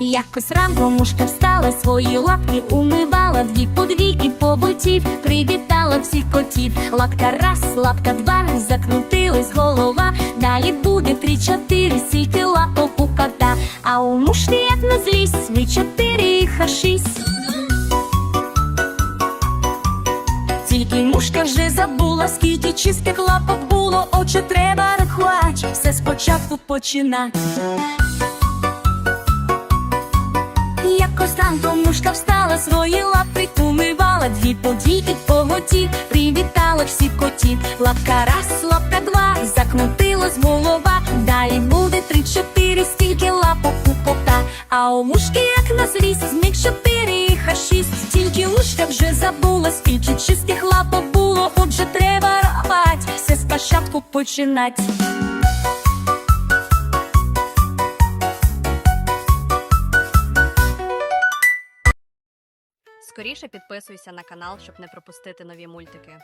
Якось ранком мушка встала, свої лапки умивала, дві по дві і побутів, привітала всіх котів. Лапка раз, лапка два, закрутилась голова. Далі буде три-чотири, сіти лапок у кота. А у мушки, як на злість, ми чотири їх а шість. Тільки мушка вже забула, скільки чистих лапок було, отже треба рахувати, все спочатку починати. Якось ранком мушка встала, свої лапи умивала, дві по дві і поготів, привітала всіх котів. Лапка раз, лапка два, закрутилась голова. Далі буде три-чотири, стільки лапок у кота. А у мушки, як на злість, з них спочатку починать. Скоріше підписуйся на канал, щоб не пропустити нові мультики.